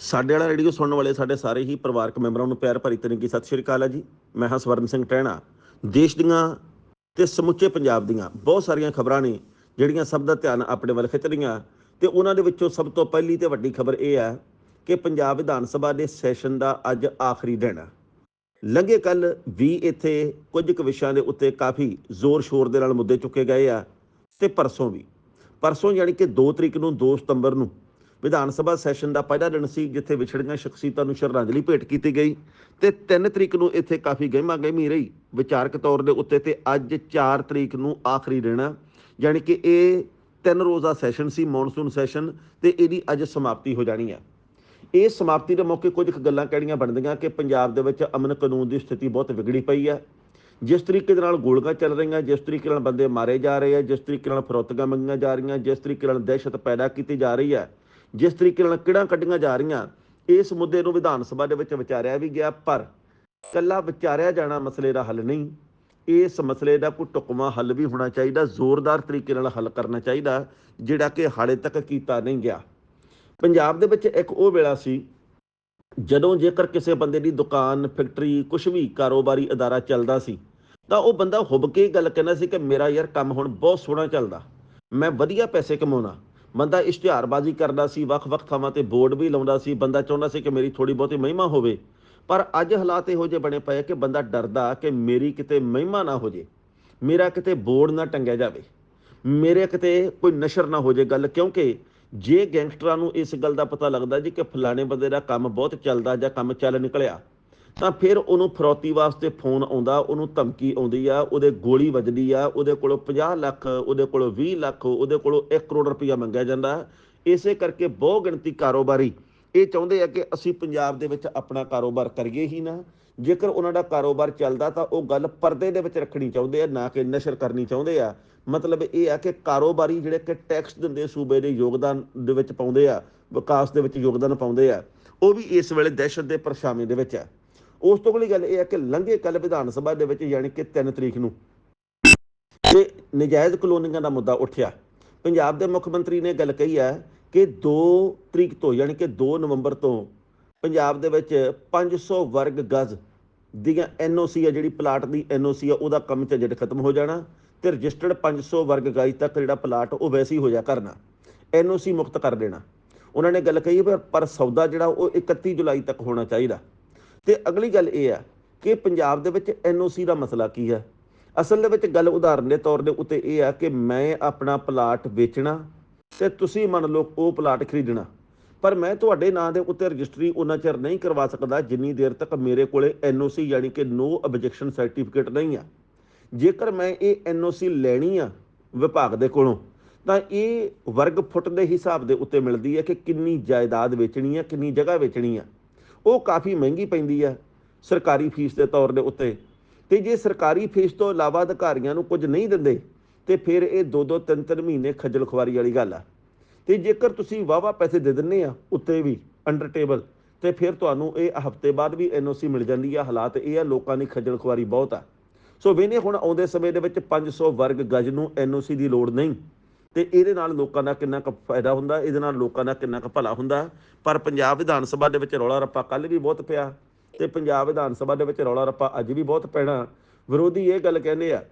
ਸਾਡੇ ਵਾਲਾ ਰੇਡੀਓ ਸੁਣਨ ਵਾਲੇ ਸਾਡੇ ਸਾਰੇ ਹੀ ਪਰਿਵਾਰਕ ਮੈਂਬਰਾਂ ਨੂੰ ਪਿਆਰ ਭਰੀ ਤਨਕੀ ਸਤਿ ਸ਼੍ਰੀ ਅਕਾਲ ਹੈ ਜੀ। ਮੈਂ ਹਾਂ ਸਵਰਨ ਸਿੰਘ ਟਹਿਣਾ। ਦੇਸ਼ ਦੀਆਂ ਤੇ ਸਮੁੱਚੇ ਪੰਜਾਬ ਦੀਆਂ ਬਹੁਤ ਸਾਰੀਆਂ ਖਬਰਾਂ ਨੇ, ਜਿਹੜੀਆਂ ਸਭ ਦਾ ਧਿਆਨ ਆਪਣੇ ਵੱਲ ਖਿੱਚ ਰਹੀਆਂ। ਤੇ ਉਹਨਾਂ ਦੇ ਵਿੱਚੋਂ ਸਭ ਤੋਂ ਪਹਿਲੀ ਤੇ ਵੱਡੀ ਖਬਰ ਇਹ ਹੈ ਕਿ ਪੰਜਾਬ ਵਿਧਾਨ ਸਭਾ ਦੇ ਸੈਸ਼ਨ ਦਾ ਅੱਜ ਆਖਰੀ ਦਿਨ ਹੈ ਲੰਘੇ ਕੱਲ ਵੀ ਇੱਥੇ ਕੁਝ ਕੁ ਵਿਸ਼ਿਆਂ ਦੇ ਉੱਤੇ ਕਾਫੀ ਜ਼ੋਰ ਸ਼ੋਰ ਦੇ ਨਾਲ ਮੁੱਦੇ ਚੁੱਕੇ ਗਏ ਆ ਤੇ ਪਰਸੋਂ ਵੀ। ਪਰਸੋਂ ਯਾਨੀ ਕਿ 2 ਤਰੀਕ ਨੂੰ 2 ਸਤੰਬਰ ਨੂੰ ਵਿਧਾਨ ਸਭਾ ਸੈਸ਼ਨ ਦਾ ਪਹਿਲਾ ਦਿਨ ਸੀ, ਜਿੱਥੇ ਵਿਛੜੀਆਂ ਸ਼ਖਸੀਅਤਾਂ ਨੂੰ ਸ਼ਰਧਾਂਜਲੀ ਭੇਟ ਕੀਤੀ ਗਈ ਤੇ 3 ਤਰੀਕ ਨੂੰ ਇੱਥੇ ਕਾਫੀ ਗਹਿਮਾ ਗਹਿਮੀ ਰਹੀ। ਵਿਚਾਰਕ ਤੌਰ ਦੇ ਉੱਤੇ ਤੇ ਅੱਜ 4 ਤਰੀਕ ਨੂੰ ਆਖਰੀ ਦਿਨ ਆ, ਯਾਨੀ ਕਿ ਇਹ ਤਿੰਨ ਰੋਜ਼ਾ ਸੈਸ਼ਨ ਸੀ, ਮੌਨਸੂਨ ਸੈਸ਼ਨ, ਤੇ ਇਹਦੀ ਅੱਜ ਸਮਾਪਤੀ ਹੋ ਜਾਣੀ ਆ। ਇਹ ਸਮਾਪਤੀ ਦੇ ਮੌਕੇ ਕੁਝ ਕੁ ਗੱਲਾਂ ਕਹਿਣੀਆਂ ਬਣਦੀਆਂ ਕਿ ਪੰਜਾਬ ਦੇ ਵਿੱਚ ਅਮਨ ਕਾਨੂੰਨ ਦੀ ਸਥਿਤੀ ਬਹੁਤ ਵਿਗੜੀ ਪਈ ਹੈ ਜਿਸ ਤਰੀਕੇ ਦੇ ਨਾਲ ਗੋਲੀਆਂ ਚੱਲ ਰਹੀਆਂ, ਜਿਸ ਤਰੀਕੇ ਨਾਲ ਬੰਦੇ ਮਾਰੇ ਜਾ ਰਹੇ ਆ, ਜਿਸ ਤਰੀਕੇ ਨਾਲ ਫਰੋਤੀਆਂ ਮੰਗੀਆਂ ਜਾ ਰਹੀਆਂ, ਜਿਸ ਤਰੀਕੇ ਨਾਲ ਦਹਿਸ਼ਤ ਪੈਦਾ ਕੀਤੀ ਜਾ ਰਹੀ ਹੈ ਜਿਸ ਤਰੀਕੇ ਨਾਲ ਕਿਹੜਾ ਕੱਢੀਆਂ ਜਾ ਰਹੀਆਂ, ਇਸ ਮੁੱਦੇ ਨੂੰ ਵਿਧਾਨ ਸਭਾ ਦੇ ਵਿੱਚ ਵਿਚਾਰਿਆ ਵੀ ਗਿਆ, ਪਰ ਕੱਲਾ ਵਿਚਾਰਿਆ ਜਾਣਾ ਮਸਲੇ ਦਾ ਹੱਲ ਨਹੀਂ। ਇਸ ਮਸਲੇ ਦਾ ਕੋਈ ਟੁਕਮਾ ਹੱਲ ਵੀ ਹੋਣਾ ਚਾਹੀਦਾ, ਜ਼ੋਰਦਾਰ ਤਰੀਕੇ ਨਾਲ ਹੱਲ ਕਰਨਾ ਚਾਹੀਦਾ, ਜਿਹੜਾ ਕਿ ਹਾਲੇ ਤੱਕ ਕੀਤਾ ਨਹੀਂ ਗਿਆ। ਪੰਜਾਬ ਦੇ ਵਿੱਚ ਇੱਕ ਉਹ ਵੇਲਾ ਸੀ, ਜਦੋਂ ਜੇਕਰ ਕਿਸੇ ਬੰਦੇ ਦੀ ਦੁਕਾਨ, ਫੈਕਟਰੀ ਕੁਝ ਵੀ ਕਾਰੋਬਾਰੀ ਅਦਾਰਾ ਚੱਲਦਾ ਸੀ, ਤਾਂ ਉਹ ਬੰਦਾ ਹੁੱਬ ਕੇ ਗੱਲ ਕਹਿੰਦਾ ਸੀ ਕਿ ਮੇਰਾ ਯਾਰ ਕੰਮ ਹੁਣ ਬਹੁਤ ਸੋਹਣਾ ਚੱਲਦਾ, ਮੈਂ ਵਧੀਆ ਪੈਸੇ ਕਮਾਉਣਾ। ਬੰਦਾ ਇਸ਼ਤਿਹਾਰਬਾਜ਼ੀ ਕਰਦਾ ਸੀ, ਵੱਖ-ਵੱਖ ਥਾਵਾਂ ਤੇ ਬੋਰਡ ਵੀ ਲਾਉਂਦਾ ਸੀ, ਬੰਦਾ ਚਾਹੁੰਦਾ ਸੀ ਕਿ ਮੇਰੀ ਥੋੜੀ ਬਹੁਤੀ ਮਹਿਮਾ ਹੋਵੇ। ਪਰ ਅੱਜ ਹਾਲਾਤ ਇਹੋ ਜਿਹੇ ਬਣੇ ਪਏ ਕਿ ਬੰਦਾ ਡਰਦਾ ਕਿ ਮੇਰੀ ਕਿਤੇ ਮਹਿਮਾ ਨਾ ਹੋ ਜੇ, ਮੇਰਾ ਕਿਤੇ ਬੋਰਡ ਨਾ ਟੰਗਿਆ ਜਾਵੇ, ਮੇਰੇ ਕਿਤੇ ਕੋਈ ਨਸ਼ਰ ਨਾ ਹੋ ਜੇ ਗੱਲ, ਕਿਉਂਕਿ ਜੇ ਗੈਂਗਸਟਰਾਂ ਨੂੰ ਇਸ ਗੱਲ ਦਾ ਪਤਾ ਲੱਗਦਾ ਜੀ ਕਿ ਫਲਾਣੇ ਬੰਦੇ ਦਾ ਕੰਮ ਬਹੁਤ ਚੱਲਦਾ ਜਾਂ ਕੰਮ ਚੱਲ ਨਿਕਲਿਆ ਤਾਂ ਫਿਰ ਉਹਨੂੰ ਫਰੌਤੀ ਵਾਸਤੇ ਫੋਨ ਆਉਂਦਾ, ਉਹਨੂੰ ਧਮਕੀ ਆਉਂਦੀ ਆ, ਉਹਦੇ ਗੋਲੀ ਵੱਜਦੀ ਆ, ਉਹਦੇ ਕੋਲੋਂ 50 ਲੱਖ, ਉਹਦੇ ਕੋਲੋਂ 20 ਲੱਖ, ਉਹਦੇ ਕੋਲੋਂ 1 ਕਰੋੜ ਰੁਪਇਆ ਮੰਗਿਆ ਜਾਂਦਾ। ਇਸੇ ਕਰਕੇ ਬਹੁ ਗਿਣਤੀ ਕਾਰੋਬਾਰੀ ਇਹ ਚਾਹੁੰਦੇ ਆ ਕਿ ਅਸੀਂ ਪੰਜਾਬ ਦੇ ਵਿੱਚ ਆਪਣਾ ਕਾਰੋਬਾਰ ਕਰੀਏ ਹੀ ਨਾ। ਜੇਕਰ ਉਹਨਾਂ ਦਾ ਕਾਰੋਬਾਰ ਚੱਲਦਾ ਤਾਂ ਉਹ ਗੱਲ ਪਰਦੇ ਦੇ ਵਿੱਚ ਰੱਖਣੀ ਚਾਹੁੰਦੇ ਆ, ਨਾ ਕਿ ਨਸ਼ਰ ਕਰਨੀ ਚਾਹੁੰਦੇ ਆ। ਮਤਲਬ ਇਹ ਆ ਕਿ ਕਾਰੋਬਾਰੀ ਜਿਹੜੇ ਕਿ ਟੈਕਸ ਦਿੰਦੇ ਸੂਬੇ ਦੇ ਯੋਗਦਾਨ ਦੇ ਵਿੱਚ ਪਾਉਂਦੇ ਆ, ਵਿਕਾਸ ਦੇ ਵਿੱਚ ਯੋਗਦਾਨ ਪਾਉਂਦੇ ਆ, ਉਹ ਵੀ ਇਸ ਵੇਲੇ ਦਹਿਸ਼ਤ ਦੇ ਪਰਛਾਵੇਂ ਦੇ ਵਿੱਚ ਆ। ਉਸ ਤੋਂ ਅਗਲੀ ਗੱਲ ਇਹ ਹੈ ਕਿ ਲੰਘੇ ਕੱਲ ਵਿਧਾਨ ਸਭਾ ਦੇ ਵਿੱਚ ਯਾਨੀ ਕਿ 3 ਤਰੀਕ ਨੂੰ ਤੇ ਨਜਾਇਜ਼ ਕਲੋਨੀਆਂ ਦਾ ਮੁੱਦਾ ਉੱਠਿਆ। ਪੰਜਾਬ ਦੇ ਮੁੱਖ ਮੰਤਰੀ ਨੇ ਗੱਲ ਕਹੀ ਹੈ ਕਿ 2 ਤਰੀਕ ਤੋਂ ਯਾਨੀ ਕਿ 2 ਨਵੰਬਰ ਤੋਂ ਪੰਜਾਬ ਦੇ ਵਿੱਚ 500 ਵਰਗ ਗਜ਼ ਦੀਆਂ ਐਨਓਸੀ ਆ, ਜਿਹੜੀ ਪਲਾਟ ਦੀ ਐਨਓਸੀ ਆ, ਉਹਦਾ ਕੰਮ ਝੱਜਟ ਖਤਮ ਹੋ ਜਾਣਾ ਤੇ ਰਜਿਸਟਰਡ 500 ਵਰਗ ਗਜ਼ ਤੱਕ ਜਿਹੜਾ ਪਲਾਟ, ਉਹ ਵੈਸੇ ਹੀ ਹੋ ਜਾ ਕਰਨਾ। ਐਨਓਸੀ ਮੁਕਤ ਕਰ ਦੇਣਾ। ਉਹਨਾਂ ਨੇ ਗੱਲ ਕਹੀ ਪਰ ਪਰ ਸੌਦਾ ਜਿਹੜਾ, ਉਹ 31 ਜੁਲਾਈ ਤੱਕ ਹੋਣਾ ਚਾਹੀਦਾ। ਤੇ ਅਗਲੀ ਗੱਲ ਇਹ ਆ ਕਿ ਪੰਜਾਬ ਦੇ ਵਿੱਚ ਐਨਓਸੀ ਦਾ ਮਸਲਾ ਕੀ ਹੈ? ਅਸਲ ਦੇ ਵਿੱਚ ਗੱਲ ਉਦਾਹਰਨ ਦੇ ਤੌਰ ਦੇ ਉੱਤੇ ਇਹ ਆ ਕਿ ਮੈਂ ਆਪਣਾ ਪਲਾਟ ਵੇਚਣਾ ਤੇ ਤੁਸੀਂ ਮੰਨ ਲਓ ਉਹ ਪਲਾਟ ਖਰੀਦਣਾ। ਪਰ ਮੈਂ ਤੁਹਾਡੇ ਨਾਂ ਦੇ ਉੱਤੇ ਰਜਿਸਟਰੀ ਉਹਨਾਂ ਚਿਰ ਨਹੀਂ ਕਰਵਾ ਸਕਦਾ ਜਿੰਨੀ ਦੇਰ ਤੱਕ ਮੇਰੇ ਕੋਲੇ ਐਨਓਸੀ ਯਾਨੀ ਕਿ ਨੋ ਆਬਜੈਕਸ਼ਨ ਸਰਟੀਫਿਕੇਟ ਨਹੀਂ ਆ। ਜੇਕਰ ਮੈਂ ਇਹ ਐਨਓਸੀ ਲੈਣੀ ਆ ਵਿਭਾਗ ਦੇ ਕੋਲੋਂ, ਤਾਂ ਇਹ ਵਰਗ ਫੁੱਟ ਦੇ ਹਿਸਾਬ ਦੇ ਉੱਤੇ ਮਿਲਦੀ ਹੈ ਕਿ ਕਿੰਨੀ ਜਾਇਦਾਦ ਵੇਚਣੀ ਹੈ ਕਿੰਨੀ ਜਗ੍ਹਾ ਵੇਚਣੀ ਆ। ਉਹ ਕਾਫੀ ਮਹਿੰਗੀ ਪੈਂਦੀ ਹੈ ਸਰਕਾਰੀ ਫੀਸ ਦੇ ਤੌਰ ਦੇ ਉੱਤੇ। ਤੇ ਜੇ ਸਰਕਾਰੀ ਫੀਸ ਤੋਂ ਇਲਾਵਾ ਅਧਿਕਾਰੀਆਂ ਨੂੰ ਕੁਝ ਨਹੀਂ ਦਿੰਦੇ, ਤੇ ਫਿਰ ਇਹ 2-2 3-3 ਮਹੀਨੇ ਖੱਜਲ ਖੁਆਰੀ ਵਾਲੀ ਗੱਲ ਆ। ਤੇ ਜੇਕਰ ਤੁਸੀਂ ਵਾਵਾ ਪੈਸੇ ਦੇ ਦਿੰਨੇ ਆ ਉੱਤੇ ਵੀ ਅੰਡਰ ਟੇਬਲ ਤੇ ਫਿਰ ਤੁਹਾਨੂੰ ਇਹ ਹਫ਼ਤੇ ਬਾਅਦ ਵੀ ਐਨਓਸੀ ਮਿਲ ਜਾਂਦੀ ਆ। ਹਾਲਾਤ ਇਹ ਆ, ਲੋਕਾਂ ਦੀ ਖੱਜਲ ਖੁਆਰੀ ਬਹੁਤ ਆ। ਸੋ ਵੇਨੇ ਹੁਣ ਆਉਂਦੇ ਸਮੇਂ ਦੇ ਵਿੱਚ 500 ਵਰਗ ਗਜ ਨੂੰ ਐਨਓਸੀ ਦੀ ਲੋੜ ਨਹੀਂ। ਤੇ ਇਹਦੇ ਨਾਲ ਲੋਕਾਂ ਦਾ ਕਿੰਨਾ ਕੁ ਫਾਇਦਾ ਹੁੰਦਾ, ਇਹਦੇ ਨਾਲ ਲੋਕਾਂ ਦਾ ਕਿੰਨਾ ਕੁ ਭਲਾ ਹੁੰਦਾ। ਪਰ ਪੰਜਾਬ ਵਿਧਾਨ ਸਭਾ ਦੇ ਵਿੱਚ ਰੌਲਾ ਰੱਪਾ ਕੱਲ ਵੀ ਬਹੁਤ ਪਿਆ ਤੇ ਪੰਜਾਬ ਵਿਧਾਨ ਸਭਾ ਦੇ ਵਿੱਚ ਰੌਲਾ ਰੱਪਾ ਅੱਜ ਵੀ ਬਹੁਤ ਪੈਣਾ। ਵਿਰੋਧੀ ਇਹ ਗੱਲ ਕਹਿੰਦੇ ਆ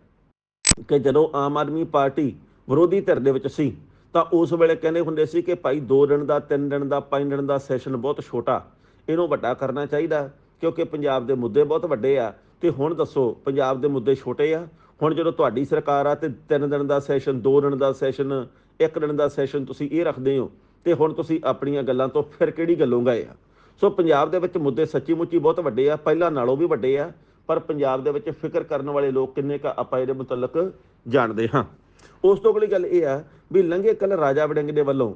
ਕਿ ਜਦੋਂ ਆਮ ਆਦਮੀ ਪਾਰਟੀ ਵਿਰੋਧੀ ਧਿਰ ਦੇ ਵਿੱਚ ਸੀ, ਤਾਂ ਉਸ ਵੇਲੇ ਕਹਿੰਦੇ ਹੁੰਦੇ ਸੀ ਕਿ ਭਾਈ 2 ਦਿਨ ਦਾ 3 ਦਿਨ ਦਾ 5 ਦਿਨ ਦਾ ਸੈਸ਼ਨ ਬਹੁਤ ਛੋਟਾ, ਇਹਨੂੰ ਵੱਡਾ ਕਰਨਾ ਚਾਹੀਦਾ ਕਿਉਂਕਿ ਪੰਜਾਬ ਦੇ ਮੁੱਦੇ ਬਹੁਤ ਵੱਡੇ ਆ। ਤੇ ਹੁਣ ਦੱਸੋ, ਪੰਜਾਬ ਦੇ ਮੁੱਦੇ ਛੋਟੇ ਆ ਹੁਣ ਜਦੋਂ ਤੁਹਾਡੀ ਸਰਕਾਰ ਆ ਤੇ 3 ਦਿਨ ਦਾ ਸੈਸ਼ਨ 2 ਦਿਨ ਦਾ ਸੈਸ਼ਨ 1 ਦਿਨ ਦਾ ਸੈਸ਼ਨ ਤੁਸੀਂ ਇਹ ਰੱਖਦੇ ਹੋ ਤੇ ਹੁਣ ਤੁਸੀਂ ਆਪਣੀਆਂ ਗੱਲਾਂ ਤੋਂ ਫਿਰ ਕਿਹੜੀ ਗੱਲੋਂ ਗਏ ਆ? ਸੋ ਪੰਜਾਬ ਦੇ ਵਿੱਚ ਮੁੱਦੇ ਸੱਚੀ ਮੁੱਚੀ ਬਹੁਤ ਵੱਡੇ ਆ, ਪਹਿਲਾਂ ਨਾਲੋਂ ਵੀ ਵੱਡੇ ਆ, ਪਰ ਪੰਜਾਬ ਦੇ ਵਿੱਚ ਫਿਕਰ ਕਰਨ ਵਾਲੇ ਲੋਕ ਕਿੰਨੇ ਕਾ ਆਪਾਂ ਇਹਦੇ ਮੁਤਲਕ ਜਾਣਦੇ ਹਾਂ। ਉਸ ਤੋਂ ਅਗਲੀ ਗੱਲ ਇਹ ਆ ਵੀ ਲੰਘੇ ਕੱਲ ਰਾਜਾ ਵੜਿੰਗ ਦੇ ਵੱਲੋਂ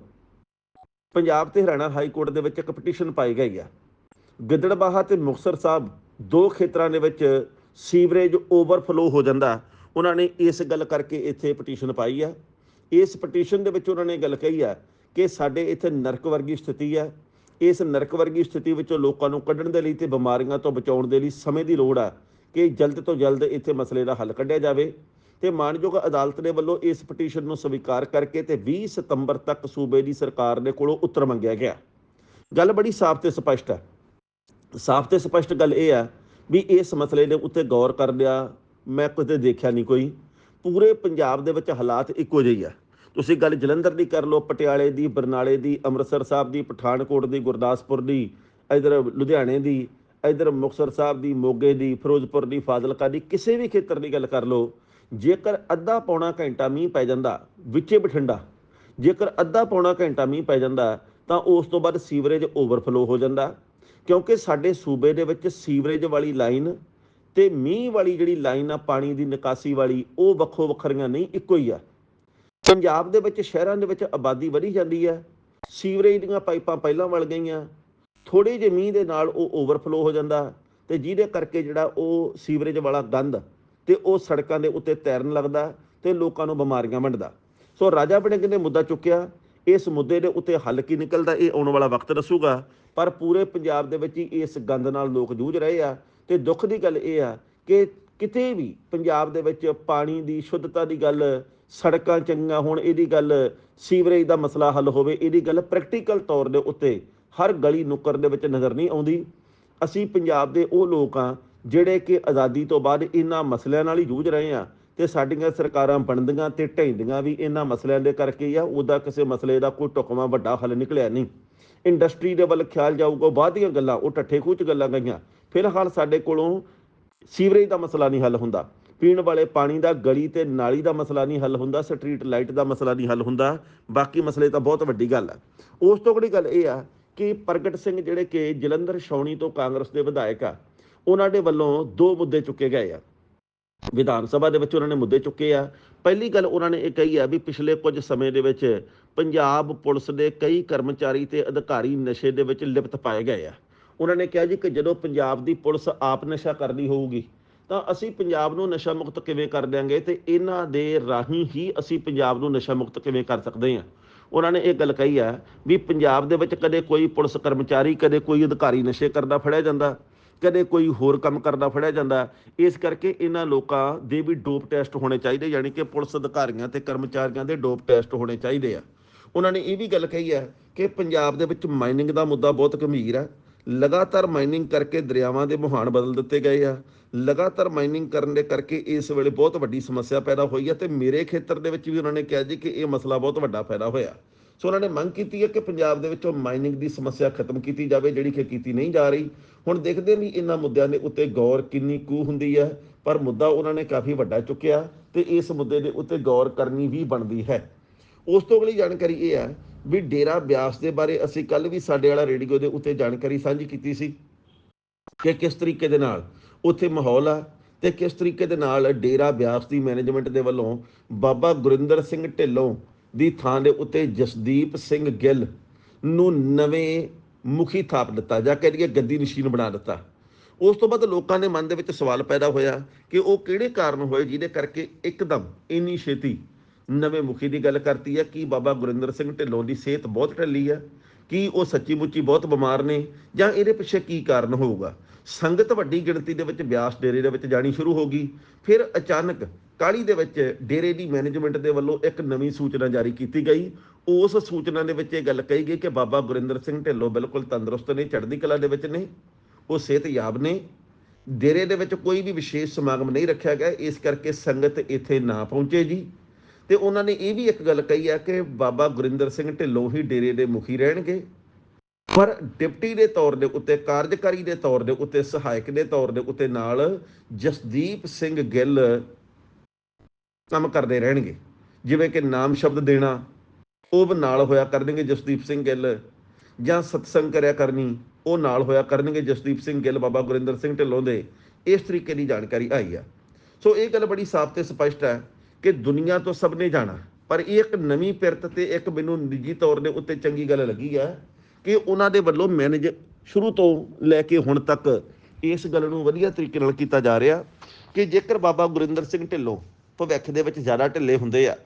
ਪੰਜਾਬ ਤੇ ਹਰਿਆਣਾ ਹਾਈ ਕੋਰਟ ਦੇ ਵਿੱਚ ਇੱਕ ਪਟੀਸ਼ਨ ਪਾਈ ਗਈ ਆ। ਗਿੱਦੜਬਾਹਾ ਤੇ ਮੁਕਤਸਰ ਸਾਹਿਬ ਦੋ ਖੇਤਰਾਂ ਦੇ ਵਿੱਚ ਸੀਵਰੇਜ ਓਵਰਫਲੋ ਹੋ ਜਾਂਦਾ। ਉਹਨਾਂ ਨੇ ਇਸ ਗੱਲ ਕਰਕੇ ਇੱਥੇ ਪਟੀਸ਼ਨ ਪਾਈ ਆ। ਇਸ ਪਟੀਸ਼ਨ ਦੇ ਵਿੱਚ ਉਹਨਾਂ ਨੇ ਗੱਲ ਕਹੀ ਆ ਕਿ ਸਾਡੇ ਇੱਥੇ ਨਰਕ ਵਰਗੀ ਸਥਿਤੀ ਆ। ਇਸ ਨਰਕ ਵਰਗੀ ਸਥਿਤੀ ਵਿੱਚੋਂ ਲੋਕਾਂ ਨੂੰ ਕੱਢਣ ਦੇ ਲਈ ਤੇ ਬਿਮਾਰੀਆਂ ਤੋਂ ਬਚਾਉਣ ਦੇ ਲਈ ਸਮੇਂ ਦੀ ਲੋੜ ਆ ਕਿ ਜਲਦ ਤੋਂ ਜਲਦ ਇੱਥੇ ਮਸਲੇ ਦਾ ਹੱਲ ਕੱਢਿਆ ਜਾਵੇ। ਤੇ ਮਾਨਯੋਗ ਅਦਾਲਤ ਦੇ ਵੱਲੋਂ ਇਸ ਪਟੀਸ਼ਨ ਨੂੰ ਸਵੀਕਾਰ ਕਰਕੇ ਤੇ 20 ਸਤੰਬਰ ਤੱਕ ਸੂਬੇ ਦੀ ਸਰਕਾਰ ਦੇ ਕੋਲੋਂ ਉੱਤਰ ਮੰਗਿਆ ਗਿਆ। ਗੱਲ ਬੜੀ ਸਾਫ਼ ਤੇ ਸਪਸ਼ਟ ਹੈ ਸਾਫ਼ ਤੇ ਸਪਸ਼ਟ ਗੱਲ ਇਹ ਆ ਵੀ ਇਸ ਮਸਲੇ ਦੇ ਉੱਤੇ ਗੌਰ ਕਰ ਲਿਆ ਮੈਂ ਕਿਤੇ ਦੇਖਿਆ ਨਹੀਂ ਕੋਈ। ਪੂਰੇ ਪੰਜਾਬ ਦੇ ਵਿੱਚ ਹਾਲਾਤ ਇੱਕੋ ਜਿਹੇ ਆ। ਤੁਸੀਂ ਗੱਲ ਜਲੰਧਰ ਦੀ ਕਰ ਲਓ, ਪਟਿਆਲੇ ਦੀ, ਬਰਨਾਲੇ ਦੀ, ਅੰਮ੍ਰਿਤਸਰ ਸਾਹਿਬ ਦੀ, ਪਠਾਨਕੋਟ ਦੀ, ਗੁਰਦਾਸਪੁਰ ਦੀ, ਇਧਰ ਲੁਧਿਆਣੇ ਦੀ, ਇਧਰ ਮੁਕਤਸਰ ਸਾਹਿਬ ਦੀ, ਮੋਗੇ ਦੀ, ਫਿਰੋਜ਼ਪੁਰ ਦੀ, ਫਾਜ਼ਿਲਕਾ ਦੀ, ਕਿਸੇ ਵੀ ਖੇਤਰ ਦੀ ਗੱਲ ਕਰ ਲਓ, ਜੇਕਰ ਅੱਧਾ ਪੌਣਾ ਘੰਟਾ ਮੀਂਹ ਪੈ ਜਾਂਦਾ, ਵਿੱਚੇ ਬਠਿੰਡਾ, ਜੇਕਰ ਅੱਧਾ ਪੌਣਾ ਘੰਟਾ ਮੀਂਹ ਪੈ ਜਾਂਦਾ, ਤਾਂ ਉਸ ਤੋਂ ਬਾਅਦ ਸੀਵਰੇਜ ਓਵਰਫਲੋ ਹੋ ਜਾਂਦਾ, ਕਿਉਂਕਿ ਸਾਡੇ ਸੂਬੇ ਦੇ ਵਿੱਚ ਸੀਵਰੇਜ ਵਾਲੀ ਲਾਈਨ ਤੇ ਮੀਂਹ ਵਾਲੀ ਜਿਹੜੀ ਲਾਈਨ ਆ, ਪਾਣੀ ਦੀ ਨਿਕਾਸੀ ਵਾਲੀ, ਉਹ ਵੱਖੋ ਵੱਖਰੀਆਂ ਨਹੀਂ, ਇੱਕੋ ਹੀ ਆ। ਪੰਜਾਬ ਦੇ ਵਿੱਚ, ਸ਼ਹਿਰਾਂ ਦੇ ਵਿੱਚ ਆਬਾਦੀ ਵਧੀ ਜਾਂਦੀ ਹੈ ਸੀਵਰੇਜ ਦੀਆਂ ਪਾਈਪਾਂ ਪਹਿਲਾਂ ਵਲ ਗਈਆਂ। ਥੋੜੇ ਜਿਹੇ ਮੀਂਹ ਦੇ ਨਾਲ ਉਹ ਓਵਰਫਲੋ ਹੋ ਜਾਂਦਾ ਤੇ ਜਿਹਦੇ ਕਰਕੇ ਜਿਹੜਾ ਉਹ ਸੀਵਰੇਜ ਵਾਲਾ ਗੰਦ ਤੇ ਉਹ ਸੜਕਾਂ ਦੇ ਉੱਤੇ ਤੈਰਨ ਲੱਗਦਾ ਤੇ ਲੋਕਾਂ ਨੂੰ ਬਿਮਾਰੀਆਂ ਵੰਡਦਾ। ਸੋ ਰਾਜਾ ਵੜਿੰਗ ਨੇ ਮੁੱਦਾ ਚੁੱਕਿਆ, ਇਸ ਮੁੱਦੇ ਦੇ ਉੱਤੇ ਹੱਲ ਕੀ ਨਿਕਲਦਾ ਇਹ ਆਉਣ ਵਾਲਾ ਵਕਤ ਦੱਸੂਗਾ, ਪਰ ਪੂਰੇ ਪੰਜਾਬ ਦੇ ਵਿੱਚ ਹੀ ਇਸ ਗੰਦ ਨਾਲ ਲੋਕ ਜੂਝ ਰਹੇ ਆ। ਤੇ ਦੁੱਖ ਦੀ ਗੱਲ ਇਹ ਆ ਕਿ ਕਿਤੇ ਵੀ ਪੰਜਾਬ ਦੇ ਵਿੱਚ ਪਾਣੀ ਦੀ ਸ਼ੁੱਧਤਾ ਦੀ ਗੱਲ, ਸੜਕਾਂ ਚੰਗੀਆਂ ਹੋਣ, ਇਹਦੀ ਗੱਲ ਸੀਵਰੇਜ ਦਾ ਮਸਲਾ ਹੱਲ ਹੋਵੇ, ਇਹਦੀ ਗੱਲ ਪ੍ਰੈਕਟੀਕਲ ਤੌਰ ਦੇ ਉੱਤੇ ਹਰ ਗਲੀ ਨੁੱਕਰ ਦੇ ਵਿੱਚ ਨਜ਼ਰ ਨਹੀਂ ਆਉਂਦੀ। ਅਸੀਂ ਪੰਜਾਬ ਦੇ ਉਹ ਲੋਕ ਆ ਜਿਹੜੇ ਕਿ ਆਜ਼ਾਦੀ ਤੋਂ ਬਾਅਦ ਇਹਨਾਂ ਮਸਲਿਆਂ ਨਾਲ ਹੀ ਜੂਝ ਰਹੇ ਆ ਤੇ ਸਾਡੀਆਂ ਸਰਕਾਰਾਂ ਬਣਦੀਆਂ ਤੇ ਢਹਿੰਦੀਆਂ ਵੀ ਇਹਨਾਂ ਮਸਲਿਆਂ ਦੇ ਕਰਕੇ ਆ, ਉਹਦਾ ਕਿਸੇ ਮਸਲੇ ਦਾ ਕੋਈ ਟੁਕਮਾ ਵੱਡਾ ਹੱਲ ਨਿਕਲਿਆ ਨਹੀਂ। ਇੰਡਸਟਰੀ ਦੇ ਵੱਲ ਖਿਆਲ ਜਾਊਗਾ ਬਾਅਦ ਦੀਆਂ ਗੱਲਾਂ, ਉਹ ਠੱਠੇ ਖੂਚ ਗੱਲਾਂ ਗਈਆਂ। ਫਿਲਹਾਲ ਸਾਡੇ ਕੋਲੋਂ ਸੀਵਰੇਜ ਦਾ ਮਸਲਾ ਨਹੀਂ ਹੱਲ ਹੁੰਦਾ। ਪੀਣ ਵਾਲੇ ਪਾਣੀ ਦਾ, ਗਲੀ ਤੇ ਨਾਲੀ ਦਾ ਮਸਲਾ ਨਹੀਂ ਹੱਲ ਹੁੰਦਾ, ਸਟਰੀਟ ਲਾਈਟ ਦਾ ਮਸਲਾ ਨਹੀਂ ਹੱਲ ਹੁੰਦਾ। ਬਾਕੀ ਮਸਲੇ ਤਾਂ ਬਹੁਤ ਵੱਡੀ ਗੱਲ ਆ। ਉਸ ਤੋਂ ਅਗਲੀ ਗੱਲ ਇਹ ਆ ਕਿ ਪ੍ਰਗਟ ਸਿੰਘ ਜਿਹੜੇ ਕਿ ਜਲੰਧਰ ਛਾਉਣੀ ਤੋਂ ਕਾਂਗਰਸ ਦੇ ਵਿਧਾਇਕ ਆ, ਉਹਨਾਂ ਦੇ ਵੱਲੋਂ ਦੋ ਮੁੱਦੇ ਚੁੱਕੇ ਗਏ ਆ। ਵਿਧਾਨ ਸਭਾ ਦੇ ਵਿੱਚ ਉਹਨਾਂ ਨੇ ਮੁੱਦੇ ਚੁੱਕੇ ਆ। ਪਹਿਲੀ ਗੱਲ ਉਹਨਾਂ ਨੇ ਇਹ ਕਹੀ ਆ ਵੀ ਪਿਛਲੇ ਕੁਝ ਸਮੇਂ ਦੇ ਵਿੱਚ ਪੰਜਾਬ ਪੁਲਿਸ ਦੇ ਕਈ ਕਰਮਚਾਰੀ ਤੇ ਅਧਿਕਾਰੀ ਨਸ਼ੇ ਦੇ ਵਿੱਚ ਲਿਪਤ ਪਾਏ ਗਏ ਆ। ਉਹਨਾਂ ਨੇ ਕਿਹਾ ਜੀ ਕਿ ਜਦੋਂ ਪੰਜਾਬ ਦੀ ਪੁਲਿਸ ਆਪ ਨਸ਼ਾ ਕਰਦੀ ਹੋਊਗੀ, ਤਾਂ ਅਸੀਂ ਪੰਜਾਬ ਨੂੰ ਨਸ਼ਾ ਮੁਕਤ ਕਿਵੇਂ ਕਰ ਦਿਆਂਗੇ ਤੇ ਇਹਨਾਂ ਦੇ ਰਾਹੀਂ ਹੀ ਅਸੀਂ ਪੰਜਾਬ ਨੂੰ ਨਸ਼ਾ ਮੁਕਤ ਕਿਵੇਂ ਕਰ ਸਕਦੇ ਹਾਂ। ਉਹਨਾਂ ਨੇ ਇਹ ਗੱਲ ਕਹੀ ਆ ਵੀ ਪੰਜਾਬ ਦੇ ਵਿੱਚ ਕਦੇ ਕੋਈ ਪੁਲਿਸ ਕਰਮਚਾਰੀ, ਕਦੇ ਕੋਈ ਅਧਿਕਾਰੀ ਨਸ਼ੇ ਕਰਦਾ ਫੜਿਆ ਜਾਂਦਾ, ਕਦੇ ਕੋਈ ਹੋਰ ਕੰਮ ਕਰਦਾ ਫੜਿਆ ਜਾਂਦਾ। ਇਸ ਕਰਕੇ ਇਹਨਾਂ ਲੋਕਾਂ ਦੇ ਵੀ ਡੋਪ ਟੈਸਟ ਹੋਣੇ ਚਾਹੀਦੇ, ਯਾਨੀ ਕਿ ਪੁਲਿਸ ਅਧਿਕਾਰੀਆਂ ਤੇ ਕਰਮਚਾਰੀਆਂ ਦੇ ਡੋਪ ਟੈਸਟ ਹੋਣੇ ਚਾਹੀਦੇ ਆ। ਉਹਨਾਂ ਨੇ ਇਹ ਵੀ ਗੱਲ ਕਹੀ ਹੈ ਕਿ ਪੰਜਾਬ ਦੇ ਵਿੱਚ ਮਾਈਨਿੰਗ ਦਾ ਮੁੱਦਾ ਬਹੁਤ ਗੰਭੀਰ ਹੈ ਲਗਾਤਾਰ ਮਾਈਨਿੰਗ ਕਰਕੇ ਦਰਿਆਵਾਂ ਦੇ ਮੁਹਾਨ ਬਦਲ ਦਿੱਤੇ ਗਏ ਆ। ਲਗਾਤਾਰ ਮਾਈਨਿੰਗ ਕਰਨ ਦੇ ਕਰਕੇ ਇਸ ਵੇਲੇ ਬਹੁਤ ਵੱਡੀ ਸਮੱਸਿਆ ਪੈਦਾ ਹੋਈ ਹੈ ਤੇ ਮੇਰੇ ਖੇਤਰ ਦੇ ਵਿੱਚ ਵੀ ਉਹਨਾਂ ਨੇ ਕਿਹਾ ਜੀ ਕਿ ਇਹ ਮਸਲਾ ਬਹੁਤ ਵੱਡਾ ਪੈਦਾ ਹੋਇਆ। ਸੋ ਉਹਨਾਂ ਨੇ ਮੰਗ ਕੀਤੀ ਹੈ ਕਿ ਪੰਜਾਬ ਦੇ ਵਿੱਚੋਂ ਮਾਈਨਿੰਗ ਦੀ ਸਮੱਸਿਆ ਖਤਮ ਕੀਤੀ ਜਾਵੇ, ਜਿਹੜੀ ਕਿ ਕੀਤੀ ਨਹੀਂ ਜਾ ਰਹੀ। ਹੁਣ ਦੇਖਦੇ ਵੀ ਇਹਨਾਂ ਮੁੱਦਿਆਂ ਦੇ ਉੱਤੇ ਗੌਰ ਕਿੰਨੀ ਕੁ ਹੁੰਦੀ ਹੈ ਪਰ ਮੁੱਦਾ ਉਹਨਾਂ ਨੇ ਕਾਫੀ ਵੱਡਾ ਚੁੱਕਿਆ ਤੇ ਇਸ ਮੁੱਦੇ ਦੇ ਉੱਤੇ ਗੌਰ ਕਰਨੀ ਵੀ ਬਣਦੀ ਹੈ। ਉਸ ਤੋਂ ਅਗਲੀ ਜਾਣਕਾਰੀ ਇਹ ਹੈ ਵੀ ਡੇਰਾ ਬਿਆਸ ਦੇ ਬਾਰੇ ਅਸੀਂ ਕੱਲ ਵੀ ਸਾਡੇ ਵਾਲਾ ਰੇਡੀਓ ਦੇ ਉੱਤੇ ਜਾਣਕਾਰੀ ਸਾਂਝੀ ਕੀਤੀ ਸੀ ਕਿ ਕਿਸ ਤਰੀਕੇ ਦੇ ਨਾਲ ਉੱਥੇ ਮਾਹੌਲ ਆ ਤੇ ਕਿਸ ਤਰੀਕੇ ਦੇ ਨਾਲ ਡੇਰਾ ਬਿਆਸ ਦੀ ਮੈਨੇਜਮੈਂਟ ਦੇ ਵੱਲੋਂ ਬਾਬਾ ਗੁਰਿੰਦਰ ਸਿੰਘ ਢਿੱਲੋਂ ਦੀ ਥਾਂ ਦੇ ਉੱਤੇ ਜਸਦੀਪ ਸਿੰਘ ਗਿੱਲ ਨੂੰ ਨਵੇਂ ਮੁਖੀ ਥਾਪ ਦਿੱਤਾ ਜਾਂ ਕਹਿ ਲਈਏ ਗੱਦੀ ਨਸ਼ੀਨ ਬਣਾ ਦਿੱਤਾ। ਉਸ ਤੋਂ ਬਾਅਦ ਲੋਕਾਂ ਦੇ ਮਨ ਦੇ ਵਿੱਚ ਸਵਾਲ ਪੈਦਾ ਹੋਇਆ ਕਿ ਉਹ ਕਿਹੜੇ ਕਾਰਨ ਹੋਏ ਜਿਹਦੇ ਕਰਕੇ ਇੱਕਦਮ ਇੰਨੀ ਛੇਤੀ ਨਵੇਂ ਮੁਖੀ ਦੀ ਗੱਲ ਕਰਤੀ ਹੈ ਕਿ ਬਾਬਾ ਗੁਰਿੰਦਰ ਸਿੰਘ ਢਿੱਲੋਂ ਦੀ ਸਿਹਤ ਬਹੁਤ ਢਿੱਲੀ ਹੈ ਕੀ ਉਹ ਸੱਚੀ ਮੁੱਚੀ ਬਹੁਤ ਬਿਮਾਰ ਨੇ? ਜਾਂ ਇਹਦੇ ਪਿੱਛੇ ਕੀ ਕਾਰਨ ਹੋਊਗਾ? ਸੰਗਤ ਵੱਡੀ ਗਿਣਤੀ ਦੇ ਵਿੱਚ ਬਿਆਸ ਡੇਰੇ ਦੇ ਵਿੱਚ ਜਾਣੀ ਸ਼ੁਰੂ ਹੋ ਗਈ। ਫਿਰ ਅਚਾਨਕ ਕਾਲੀ ਦੇ ਵਿੱਚ ਡੇਰੇ ਦੀ ਮੈਨੇਜਮੈਂਟ ਦੇ ਵੱਲੋਂ ਇੱਕ ਨਵੀਂ ਸੂਚਨਾ ਜਾਰੀ ਕੀਤੀ ਗਈ। ਉਸ ਸੂਚਨਾ ਦੇ ਵਿੱਚ ਇਹ ਗੱਲ ਕਹੀ ਗਈ ਕਿ ਬਾਬਾ ਗੁਰਿੰਦਰ ਸਿੰਘ ਢਿੱਲੋਂ ਬਿਲਕੁਲ ਤੰਦਰੁਸਤ ਨੇ, ਚੜ੍ਹਦੀ ਕਲਾ ਦੇ ਵਿੱਚ ਨੇ, ਉਹ ਸਿਹਤਯਾਬ ਨੇ। ਡੇਰੇ ਦੇ ਵਿੱਚ ਕੋਈ ਵੀ ਵਿਸ਼ੇਸ਼ ਸਮਾਗਮ ਨਹੀਂ ਰੱਖਿਆ ਗਿਆ। ਇਸ ਕਰਕੇ ਸੰਗਤ ਇੱਥੇ ਨਾ ਪਹੁੰਚੇ ਜੀ। ਤੇ ਉਹਨਾਂ ਨੇ ਇਹ ਵੀ ਇੱਕ ਗੱਲ ਕਹੀ ਹੈ ਕਿ ਬਾਬਾ ਗੁਰਿੰਦਰ ਸਿੰਘ ਢਿੱਲੋਂ ਹੀ ਡੇਰੇ ਦੇ ਮੁਖੀ ਰਹਿਣਗੇ। ਪਰ ਡਿਪਟੀ ਦੇ ਤੌਰ ਦੇ ਉੱਤੇ, ਕਾਰਜਕਾਰੀ ਦੇ ਤੌਰ ਦੇ ਉੱਤੇ, ਸਹਾਇਕ ਦੇ ਤੌਰ ਦੇ ਉੱਤੇ ਨਾਲ ਜਸਦੀਪ ਸਿੰਘ ਗਿੱਲ ਕੰਮ ਕਰਦੇ ਰਹਿਣਗੇ। ਜਿਵੇਂ ਕਿ ਨਾਮ ਸ਼ਬਦ ਦੇਣਾ, ਉਹ ਵੀ ਨਾਲ ਹੋਇਆ ਕਰਨਗੇ ਜਸਦੀਪ ਸਿੰਘ ਗਿੱਲ। ਜਾਂ ਸਤਸੰਗ ਕਰਿਆ ਕਰਨੀ, ਉਹ ਨਾਲ ਹੋਇਆ ਕਰਨਗੇ ਜਸਦੀਪ ਸਿੰਘ ਗਿੱਲ, ਬਾਬਾ ਗੁਰਿੰਦਰ ਸਿੰਘ ਢਿੱਲੋਂ ਦੇ। ਇਸ ਤਰੀਕੇ ਦੀ ਜਾਣਕਾਰੀ ਆਈ ਆ। ਸੋ ਇਹ ਗੱਲ ਬੜੀ ਸਾਫ਼ ਤੇ ਸਪਸ਼ਟ ਹੈ ਕਿ ਦੁਨੀਆ ਤੋਂ ਸਭ ਨੇ ਜਾਣਾ। ਪਰ ਇਹ ਇੱਕ ਨਵੀਂ ਪਿਰਤ ਤੇ ਇੱਕ ਮੈਨੂੰ ਨਿੱਜੀ ਤੌਰ ਦੇ ਉੱਤੇ ਚੰਗੀ ਗੱਲ ਲੱਗੀ ਆ ਕਿ ਉਹਨਾਂ ਦੇ ਵੱਲੋਂ ਮੈਨੇਜ ਸ਼ੁਰੂ ਤੋਂ ਲੈ ਕੇ ਹੁਣ ਤੱਕ ਇਸ ਗੱਲ ਨੂੰ ਵਧੀਆ ਤਰੀਕੇ ਨਾਲ ਕੀਤਾ ਜਾ ਰਿਹਾ ਕਿ ਜੇਕਰ ਬਾਬਾ ਗੁਰਿੰਦਰ ਸਿੰਘ ਢਿੱਲੋਂ ਭਵਿੱਖ ਦੇ ਵਿੱਚ ਜ਼ਿਆਦਾ ਢਿੱਲੇ ਹੁੰਦੇ ਆ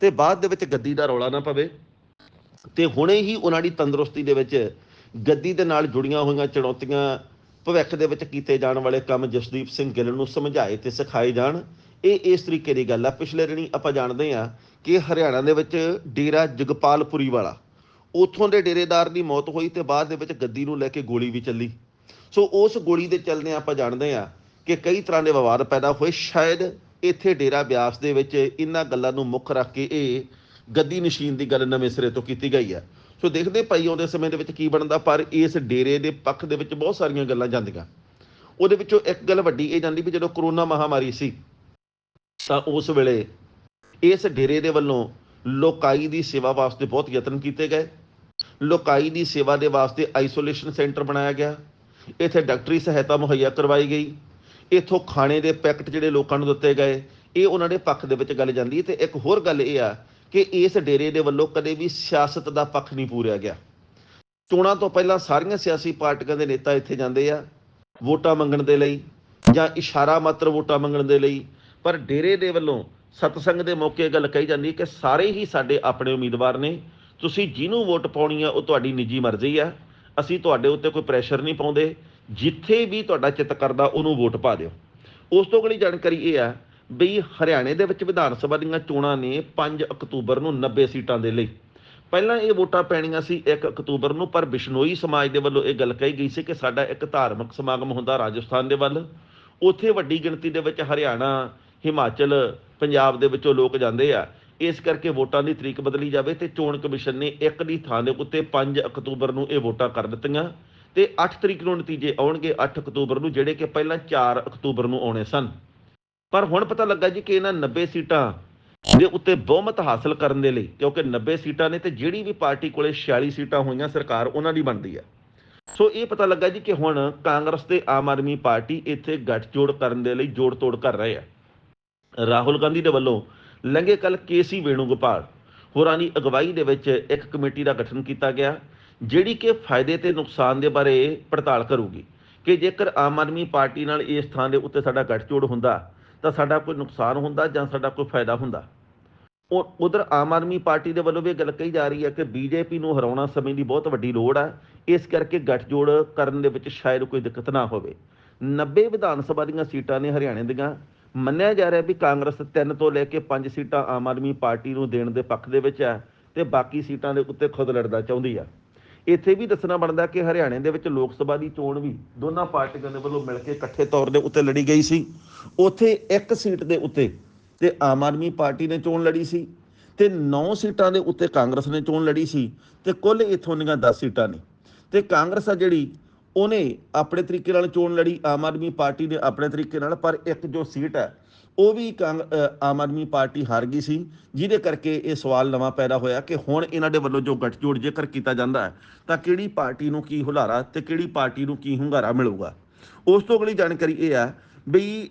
ਤੇ ਬਾਅਦ ਦੇ ਵਿੱਚ ਗੱਦੀ ਦਾ ਰੌਲਾ ਨਾ ਪਵੇ ਤੇ ਹੁਣੇ ਹੀ ਉਹਨਾਂ ਦੀ ਤੰਦਰੁਸਤੀ ਦੇ ਵਿੱਚ ਗੱਦੀ ਦੇ ਨਾਲ ਜੁੜੀਆਂ ਹੋਈਆਂ ਚੁਣੌਤੀਆਂ ਭਵਿੱਖ ਦੇ ਵਿੱਚ ਕੀਤੇ ਜਾਣ ਵਾਲੇ ਕੰਮ ਜਸਦੀਪ ਸਿੰਘ ਗਿੱਲ ਨੂੰ ਸਮਝਾਏ ਤੇ ਸਿਖਾਏ ਜਾਣ। ਇਹ ਇਸ ਤਰੀਕੇ ਦੀ ਗੱਲ ਆ। ਪਿਛਲੇ ਦਿਨੀ ਆਪਾਂ ਜਾਣਦੇ ਆ ਕਿ ਹਰਿਆਣਾ ਦੇ ਵਿੱਚ ਡੇਰਾ ਜਗਪਾਲਪੁਰੀ ਵਾਲਾ, ਉਥੋਂ ਦੇ ਡੇਰੇਦਾਰ ਦੀ ਮੌਤ ਹੋਈ ਤੇ ਬਾਅਦ ਦੇ ਵਿੱਚ ਗੱਦੀ ਨੂੰ ਲੈ ਕੇ ਗੋਲੀ ਵੀ ਚੱਲੀ। ਸੋ ਉਸ ਗੋਲੀ ਦੇ ਚੱਲਦੇ ਆਪਾਂ ਜਾਣਦੇ ਆ ਕਿ ਕਈ ਤਰ੍ਹਾਂ ਦੇ ਵਿਵਾਦ ਪੈਦਾ ਹੋਏ। ਸ਼ਾਇਦ ਇੱਥੇ ਡੇਰਾ ਬਿਆਸ ਦੇ ਵਿੱਚ ਇਹਨਾਂ ਗੱਲਾਂ ਨੂੰ ਮੁੱਖ ਰੱਖ ਕੇ ਇਹ ਗੱਦੀ ਨਸ਼ੀਨ ਦੀ ਗੱਲ ਨਵੇਂ ਸਿਰੇ ਤੋਂ ਕੀਤੀ ਗਈ ਹੈ ਸੋ ਦੇਖਦੇ ਭਾਈ, ਆਉਂਦੇ ਸਮੇਂ ਦੇ ਵਿੱਚ ਕੀ ਬਣਦਾ, ਪਰ ਇਸ ਡੇਰੇ ਦੇ ਪੱਖ ਦੇ ਵਿੱਚ ਬਹੁਤ ਸਾਰੀਆਂ ਗੱਲਾਂ ਜਾਂਦੀਆਂ। ਉਹਦੇ ਵਿੱਚੋਂ ਇੱਕ ਗੱਲ ਵੱਡੀ ਇਹ ਜਾਂਦੀ ਵੀ ਜਦੋਂ ਕਰੋਨਾ ਮਹਾਮਾਰੀ ਸੀ ਤਾਂ ਉਸ ਵੇਲੇ ਇਸ ਡੇਰੇ ਦੇ ਵੱਲੋਂ ਲੋਕਾਈ ਦੀ ਸੇਵਾ ਵਾਸਤੇ ਬਹੁਤ ਯਤਨ ਕੀਤੇ ਗਏ। ਲੋਕਾਈ ਦੀ ਸੇਵਾ ਦੇ ਵਾਸਤੇ ਆਈਸੋਲੇਸ਼ਨ ਸੈਂਟਰ ਬਣਾਇਆ ਗਿਆ। ਇੱਥੇ ਡਾਕਟਰੀ ਸਹਾਇਤਾ ਮੁਹੱਈਆ ਕਰਵਾਈ ਗਈ। ਇੱਥੋਂ ਖਾਣੇ ਦੇ ਪੈਕਟ ਜਿਹੜੇ ਲੋਕਾਂ ਨੂੰ ਦਿੱਤੇ ਗਏ, ਇਹ ਉਹਨਾਂ ਦੇ ਪੱਖ ਦੇ ਵਿੱਚ ਗੱਲ ਜਾਂਦੀ ਹੈ ਤੇ ਇੱਕ ਹੋਰ ਗੱਲ ਇਹ ਆ ਕਿ ਇਸ ਡੇਰੇ ਦੇ ਵੱਲੋਂ ਕਦੇ ਵੀ ਸਿਆਸਤ ਦਾ ਪੱਖ ਨਹੀਂ ਪੂਰਿਆ ਗਿਆ। ਚੋਣਾਂ ਤੋਂ ਪਹਿਲਾਂ ਸਾਰੀਆਂ ਸਿਆਸੀ ਪਾਰਟੀਆਂ ਦੇ ਨੇਤਾ ਇੱਥੇ ਜਾਂਦੇ ਆ ਵੋਟਾਂ ਮੰਗਣ ਦੇ ਲਈ ਜਾਂ ਇਸ਼ਾਰਾ ਮਾਤਰ ਵੋਟਾਂ ਮੰਗਣ ਦੇ ਲਈ ਪਰ ਡੇਰੇ ਦੇ ਵੱਲੋਂ ਸਤਸੰਗ ਦੇ ਮੌਕੇ ਇਹ ਗੱਲ ਕਹੀ ਜਾਂਦੀ ਕਿ ਸਾਰੇ ਹੀ ਸਾਡੇ ਆਪਣੇ ਉਮੀਦਵਾਰ ਨੇ। ਤੁਸੀਂ ਜਿਹਨੂੰ ਵੋਟ ਪਾਉਣੀ ਆ, ਉਹ ਤੁਹਾਡੀ ਨਿੱਜੀ ਮਰਜ਼ੀ ਆ। ਅਸੀਂ ਤੁਹਾਡੇ ਉੱਤੇ ਕੋਈ ਪ੍ਰੈਸ਼ਰ ਨਹੀਂ ਪਾਉਂਦੇ। ਜਿੱਥੇ ਵੀ ਤੁਹਾਡਾ ਚਿੱਤ ਕਰਦਾ, ਉਹਨੂੰ ਵੋਟ ਪਾ ਦਿਓ। ਉਸ ਤੋਂ ਅਗਲੀ ਜਾਣਕਾਰੀ ਇਹ ਆ ਵੀ ਹਰਿਆਣੇ ਦੇ ਵਿੱਚ ਵਿਧਾਨ ਸਭਾ ਦੀਆਂ ਚੋਣਾਂ ਨੇ 5 ਅਕਤੂਬਰ ਨੂੰ 90 ਸੀਟਾਂ ਦੇ ਲਈ। ਪਹਿਲਾਂ ਇਹ ਵੋਟਾਂ ਪੈਣੀਆਂ ਸੀ 1 ਅਕਤੂਬਰ ਨੂੰ, ਪਰ ਬਿਸ਼ਨੋਈ ਸਮਾਜ ਦੇ ਵੱਲੋਂ ਇਹ ਗੱਲ ਕਹੀ ਗਈ ਸੀ ਕਿ ਸਾਡਾ ਇੱਕ ਧਾਰਮਿਕ ਸਮਾਗਮ ਹੁੰਦਾ ਰਾਜਸਥਾਨ ਦੇ ਵੱਲ। ਉੱਥੇ ਵੱਡੀ ਗਿਣਤੀ ਦੇ ਵਿੱਚ ਹਰਿਆਣਾ ਹਿਮਾਚਲ, ਪੰਜਾਬ ਦੇ ਵਿੱਚੋਂ ਲੋਕ ਜਾਂਦੇ ਆ। ਇਸ ਕਰਕੇ ਵੋਟਾਂ ਦੀ ਤਰੀਕ ਬਦਲੀ ਜਾਵੇ ਤੇ ਚੋਣ ਕਮਿਸ਼ਨ ਨੇ ਇੱਕ ਦੀ ਥਾਂ ਦੇ ਉੱਤੇ 5 ਅਕਤੂਬਰ ਨੂੰ ਇਹ ਵੋਟਾਂ ਕਰ ਦਿੱਤੀਆਂ ਤੇ 8 ਤਰੀਕ ਨੂੰ ਨਤੀਜੇ ਆਉਣਗੇ 8 ਅਕਤੂਬਰ ਨੂੰ, ਜਿਹੜੇ ਕਿ ਪਹਿਲਾਂ 4 ਅਕਤੂਬਰ ਨੂੰ ਆਉਣੇ ਸਨ। ਪਰ ਹੁਣ ਪਤਾ ਲੱਗਾ ਜੀ ਕਿ ਇਹਨਾਂ 90 ਸੀਟਾਂ ਦੇ ਉੱਤੇ ਬਹੁਮਤ ਹਾਸਲ ਕਰਨ ਦੇ ਲਈ, ਕਿਉਂਕਿ 90 ਸੀਟਾਂ ਨੇ ਤੇ ਜਿਹੜੀ ਵੀ ਪਾਰਟੀ ਕੋਲੇ 46 ਸੀਟਾਂ ਹੋਈਆਂ, ਸਰਕਾਰ ਉਹਨਾਂ ਦੀ ਬਣਦੀ ਹੈ ਸੋ ਇਹ ਪਤਾ ਲੱਗਾ ਜੀ ਕਿ ਹੁਣ ਕਾਂਗਰਸ ਤੇ ਆਮ ਆਦਮੀ ਪਾਰਟੀ ਇੱਥੇ ਗੱਠਜੋੜ ਕਰਨ ਦੇ ਲਈ ਜੋੜ ਤੋੜ ਕਰ ਰਹੇ ਆ। ਰਾਹੁਲ ਗਾਂਧੀ ਦੇ ਵੱਲੋਂ ਲੰਘੇ ਕੱਲ ਕੇਸੀ ਵੇਣੂਗੋਪਾਲ, ਹੋਰਾਂ ਦੀ ਅਗਵਾਈ ਦੇ ਵਿੱਚ ਇੱਕ ਕਮੇਟੀ ਦਾ ਗਠਨ ਕੀਤਾ ਗਿਆ, ਜਿਹੜੀ ਕਿ ਫਾਇਦੇ ਤੇ ਨੁਕਸਾਨ ਦੇ ਬਾਰੇ ਪੜਤਾਲ ਕਰੂਗੀ ਕਿ ਜੇਕਰ ਆਮ ਆਦਮੀ ਪਾਰਟੀ ਨਾਲ ਇਸ ਥਾਂ ਦੇ ਉੱਤੇ ਸਾਡਾ ਗੱਠਜੋੜ ਹੁੰਦਾ, ਤਾਂ ਸਾਡਾ ਕੋਈ ਨੁਕਸਾਨ ਹੁੰਦਾ ਜਾਂ ਸਾਡਾ ਕੋਈ ਫਾਇਦਾ ਹੁੰਦਾ। ਉਹ ਉਧਰ ਆਮ ਆਦਮੀ ਪਾਰਟੀ ਦੇ ਵੱਲੋਂ ਵੀ ਇਹ ਗੱਲ ਕਹੀ ਜਾ ਰਹੀ ਹੈ ਕਿ ਬੀਜੇਪੀ ਨੂੰ ਹਰਾਉਣਾ ਸਮੇਂ ਦੀ ਬਹੁਤ ਵੱਡੀ ਲੋੜ ਹੈ, ਇਸ ਕਰਕੇ ਗੱਠਜੋੜ ਕਰਨ ਦੇ ਵਿੱਚ ਸ਼ਾਇਦ ਕੋਈ ਦਿੱਕਤ ਨਾ ਹੋਵੇ। 90 ਵਿਧਾਨ ਸਭਾ ਦੀਆਂ ਸੀਟਾਂ ਨੇ ਹਰਿਆਣੇ ਦੀਆਂ ਮੰਨਿਆ ਜਾ ਰਿਹਾ ਵੀ ਕਾਂਗਰਸ 3 ਤੋਂ ਲੈ ਕੇ 5 ਸੀਟਾਂ ਆਮ ਆਦਮੀ ਪਾਰਟੀ ਨੂੰ ਦੇਣ ਦੇ ਪੱਖ ਦੇ ਵਿੱਚ ਹੈ ਤੇ ਬਾਕੀ ਸੀਟਾਂ ਦੇ ਉੱਤੇ ਖੁਦ ਲੜਦਾ ਚਾਹੁੰਦੀ ਆ। ਇੱਥੇ ਵੀ ਦੱਸਣਾ ਬਣਦਾ ਕਿ ਹਰਿਆਣੇ ਦੇ ਵਿੱਚ ਲੋਕ ਸਭਾ ਦੀ ਚੋਣ ਵੀ ਦੋਨਾਂ ਪਾਰਟੀਆਂ ਦੇ ਵੱਲੋਂ ਮਿਲ ਕੇ ਇਕੱਠੇ ਤੌਰ ਦੇ ਉੱਤੇ ਲੜੀ ਗਈ ਸੀ। ਉੱਥੇ ਇੱਕ ਸੀਟ ਦੇ ਉੱਤੇ ਤੇ ਆਮ ਆਦਮੀ ਪਾਰਟੀ ਨੇ ਚੋਣ ਲੜੀ ਸੀ ਤੇ 9 ਸੀਟਾਂ ਦੇ ਉੱਤੇ ਕਾਂਗਰਸ ਨੇ ਚੋਣ ਲੜੀ ਸੀ ਤੇ ਕੁੱਲ ਇਥੋਂ ਦੀਆਂ 10 ਸੀਟਾਂ ਨੇ। ਤੇ ਕਾਂਗਰਸ ਆ ਜਿਹੜੀ ਉਹਨੇ ਆਪਣੇ ਤਰੀਕੇ ਨਾਲ ਚੋਣ ਲੜੀ, ਆਮ ਆਦਮੀ ਪਾਰਟੀ ਨੇ ਆਪਣੇ ਤਰੀਕੇ ਨਾਲ, ਪਰ ਇੱਕ ਜੋ ਸੀਟ ਹੈ, ਉਹ ਵੀ ਕਾਂਗ- ਆਮ ਆਦਮੀ ਪਾਰਟੀ ਹਾਰ ਗਈ ਸੀ, ਜਿਹਦੇ ਕਰਕੇ ਇਹ ਸਵਾਲ ਨਵਾਂ ਪੈਦਾ ਹੋਇਆ ਕਿ ਹੁਣ ਇਹਨਾਂ ਦੇ ਵੱਲੋਂ ਜੋ ਗੱਠਜੋੜ ਜੇਕਰ ਕੀਤਾ ਜਾਂਦਾ ਹੈ, ਤਾਂ ਕਿਹੜੀ ਪਾਰਟੀ ਨੂੰ ਕੀ ਹੁਲਾਰਾ ਤੇ ਕਿਹੜੀ ਪਾਰਟੀ ਨੂੰ ਕੀ ਹੁੰਗਾਰਾ ਮਿਲੂਗਾ? ਉਸ ਤੋਂ ਅਗਲੀ ਜਾਣਕਾਰੀ ਇਹ ਹੈ ਵੀ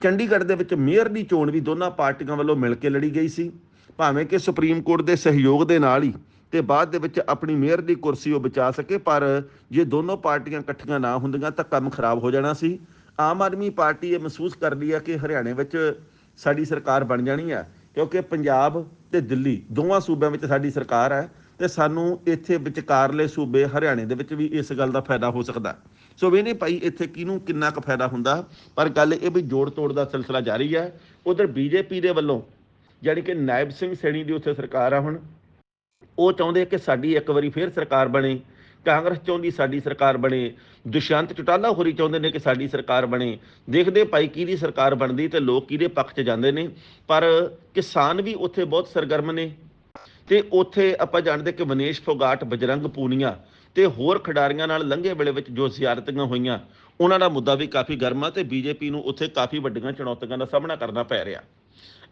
ਚੰਡੀਗੜ੍ਹ ਦੇ ਵਿੱਚ ਮੇਅਰ ਦੀ ਚੋਣ ਵੀ ਦੋਨਾਂ ਪਾਰਟੀਆਂ ਵੱਲੋਂ ਮਿਲ ਕੇ ਲੜੀ ਗਈ ਸੀ, ਭਾਵੇਂ ਕਿ ਸੁਪਰੀਮ ਕੋਰਟ ਦੇ ਸਹਿਯੋਗ ਦੇ ਨਾਲ ਹੀ ਤੇ ਬਾਅਦ ਦੇ ਵਿੱਚ ਆਪਣੀ ਮੇਅਰ ਦੀ ਕੁਰਸੀ ਉਹ ਬਚਾ ਸਕੇ, ਪਰ ਜੇ ਦੋਨੋਂ ਪਾਰਟੀਆਂ ਇਕੱਠੀਆਂ ਨਾ ਹੁੰਦੀਆਂ ਤਾਂ ਕੰਮ ਖਰਾਬ ਹੋ ਜਾਣਾ ਸੀ। ਆਮ ਆਦਮੀ ਪਾਰਟੀ ਇਹ ਮਹਿਸੂਸ ਕਰਦੀ ਹੈ ਕਿ ਹਰਿਆਣੇ ਵਿੱਚ ਸਾਡੀ ਸਰਕਾਰ ਬਣ ਜਾਣੀ ਹੈ ਕਿਉਂਕਿ ਪੰਜਾਬ ਤੇ ਦਿੱਲੀ ਦੋਵਾਂ ਸੂਬਿਆਂ ਵਿੱਚ ਸਾਡੀ ਸਰਕਾਰ ਹੈ ਤੇ ਸਾਨੂੰ ਇੱਥੇ ਵਿਚਕਾਰਲੇ ਸੂਬੇ ਹਰਿਆਣੇ ਦੇ ਵਿੱਚ ਵੀ ਇਸ ਗੱਲ ਦਾ ਫਾਇਦਾ ਹੋ ਸਕਦਾ। ਸੋ ਵੀ ਨਹੀਂ ਭਾਈ, ਇੱਥੇ ਕਿਹਨੂੰ ਕਿੰਨਾ ਕੁ ਫਾਇਦਾ ਹੁੰਦਾ? ਪਰ ਗੱਲ ਇਹ ਵੀ ਜੋੜ ਤੋੜ ਦਾ ਸਿਲਸਿਲਾ ਜਾਰੀ ਹੈ ਉਧਰ ਬੀਜੇਪੀ ਦੇ ਵੱਲੋਂ ਜਾਣੀ ਕਿ ਨਾਇਬ ਸਿੰਘ ਸੈਣੀ ਦੀ ਉੱਥੇ ਸਰਕਾਰ ਆ ਹੁਣ। ਚਾਹੁੰਦੇ ਕਿ ਸਾਡੀ ਇੱਕ ਵਾਰੀ ਫੇਰ ਸਰਕਾਰ ਬਣੇ, ਕਾਂਗਰਸ ਚਾਹੁੰਦੀ ਸਾਡੀ ਸਰਕਾਰ ਬਣੇ, ਦੁਸ਼ਯੰਤ ਚਟਾਲਾ ਹੋਰੀ ਚਾਹੁੰਦੇ ਨੇ ਕਿ ਸਾਡੀ ਸਰਕਾਰ ਬਣੇ। ਦੇਖਦੇ ਭਾਈ ਕਿਹਦੀ ਸਰਕਾਰ ਬਣਦੀ ਤੇ ਲੋਕ ਕਿਹਦੇ ਪੱਖ 'ਚ ਜਾਂਦੇ ਨੇ। ਪਰ ਕਿਸਾਨ ਵੀ ਉੱਥੇ ਬਹੁਤ ਸਰਗਰਮ ਨੇ। ਤੇ ਉੱਥੇ ਆਪਾਂ ਜਾਣਦੇ ਕਿ ਵਿਨੇਸ਼ ਫੋਗਾਟ, ਬਜਰੰਗ ਪੂਨੀਆ ਤੇ ਹੋਰ ਖਿਡਾਰੀਆਂ ਨਾਲ ਲੰਘੇ ਵੇਲੇ ਵਿੱਚ ਜੋ ਜ਼ਿਆਰਤਾਂ ਹੋਈਆਂ, ਉਹਨਾਂ ਦਾ ਮੁੱਦਾ ਵੀ ਕਾਫੀ ਗਰਮ ਆ ਤੇ ਬੀਜੇਪੀ ਨੂੰ ਉੱਥੇ ਕਾਫੀ ਵੱਡੀਆਂ ਚੁਣੌਤੀਆਂ ਦਾ ਸਾਹਮਣਾ ਕਰਨਾ ਪੈ ਰਿਹਾ।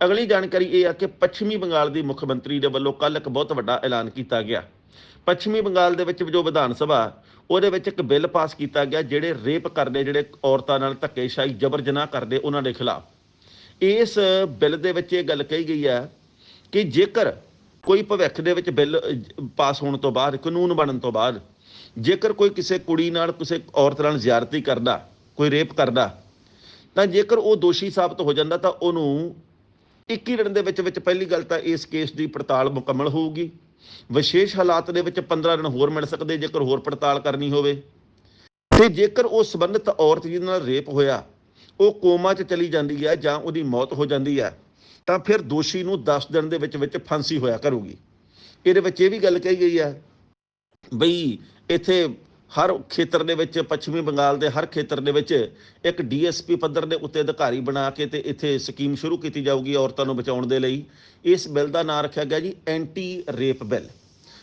ਅਗਲੀ ਜਾਣਕਾਰੀ ਇਹ ਆ ਕਿ ਪੱਛਮੀ ਬੰਗਾਲ ਦੀ ਮੁੱਖ ਮੰਤਰੀ ਦੇ ਵੱਲੋਂ ਕੱਲ ਇੱਕ ਬਹੁਤ ਵੱਡਾ ਐਲਾਨ ਕੀਤਾ ਗਿਆ। ਪੱਛਮੀ ਬੰਗਾਲ ਦੇ ਵਿੱਚ ਜੋ ਵਿਧਾਨ ਸਭਾ, ਉਹਦੇ ਵਿੱਚ ਇੱਕ ਬਿੱਲ ਪਾਸ ਕੀਤਾ ਗਿਆ, ਜਿਹੜੇ ਰੇਪ ਕਰਦੇ, ਜਿਹੜੇ ਔਰਤਾਂ ਨਾਲ ਧੱਕੇਸ਼ਾਹੀ ਜਬਰ ਜਨਾਹ ਕਰਦੇ ਉਹਨਾਂ ਦੇ ਖਿਲਾਫ। ਇਸ ਬਿੱਲ ਦੇ ਵਿੱਚ ਇਹ ਗੱਲ ਕਹੀ ਗਈ ਹੈ ਕਿ ਜੇਕਰ ਕੋਈ ਭਵਿੱਖ ਦੇ ਵਿੱਚ ਬਿੱਲ ਪਾਸ ਹੋਣ ਤੋਂ ਬਾਅਦ, ਕਾਨੂੰਨ ਬਣਨ ਤੋਂ ਬਾਅਦ, ਜੇਕਰ ਕੋਈ ਕਿਸੇ ਕੁੜੀ ਨਾਲ ਕਿਸੇ ਔਰਤ ਨਾਲ ਜ਼ਿਆਰਤੀ ਕਰਦਾ, ਕੋਈ ਰੇਪ ਕਰਦਾ, ਤਾਂ ਜੇਕਰ ਉਹ ਦੋਸ਼ੀ ਸਾਬਤ ਹੋ ਜਾਂਦਾ, ਤਾਂ ਉਹਨੂੰ 21 ਦਿਨ ਦੇ ਵਿੱਚ ਵਿੱਚ ਪਹਿਲੀ ਗੱਲ ਤਾਂ ਇਸ ਕੇਸ ਦੀ ਪੜਤਾਲ ਮੁਕੰਮਲ ਹੋਊਗੀ। ਵਿਸ਼ੇਸ਼ ਹਾਲਾਤ ਦੇ ਵਿੱਚ 15 ਦਿਨ ਹੋਰ ਮਿਲ ਸਕਦੇ, ਜੇਕਰ ਹੋਰ ਪੜਤਾਲ ਕਰਨੀ ਹੋਵੇ। ਤੇ ਜੇਕਰ ਉਹ ਸੰਬੰਧਿਤ ਔਰਤ ਜਿਹਦੇ ਨਾਲ ਰੇਪ ਹੋਇਆ, ਉਹ ਕੋਮਾ 'ਚ ਚਲੀ ਜਾਂਦੀ ਹੈ ਜਾਂ ਉਹਦੀ ਮੌਤ ਹੋ ਜਾਂਦੀ ਹੈ, ਤਾਂ ਫਿਰ ਦੋਸ਼ੀ ਨੂੰ 10 ਦਿਨ ਦੇ ਵਿੱਚ ਵਿੱਚ ਫਾਂਸੀ ਹੋਇਆ ਕਰੂਗੀ। ਇਹਦੇ ਵਿੱਚ ਇਹ ਵੀ ਗੱਲ ਕਹੀ ਗਈ ਹੈ, ਬਈ ਇੱਥੇ ਹਰ ਖੇਤਰ ਦੇ ਵਿੱਚ ਪੱਛਮੀ ਬੰਗਾਲ ਦੇ ਹਰ ਖੇਤਰ ਦੇ ਵਿੱਚ ਇੱਕ ਡੀਐਸਪੀ ਪੱਧਰ ਦੇ ਉੱਤੇ ਅਧਿਕਾਰੀ ਬਣਾ ਕੇ ਤੇ ਇੱਥੇ ਸਕੀਮ ਸ਼ੁਰੂ ਕੀਤੀ ਜਾਊਗੀ ਔਰਤਾਂ ਨੂੰ ਬਚਾਉਣ ਦੇ ਲਈ। ਇਸ ਬਿੱਲ ਦਾ ਨਾਮ ਰੱਖਿਆ ਗਿਆ ਜੀ anti rape bill.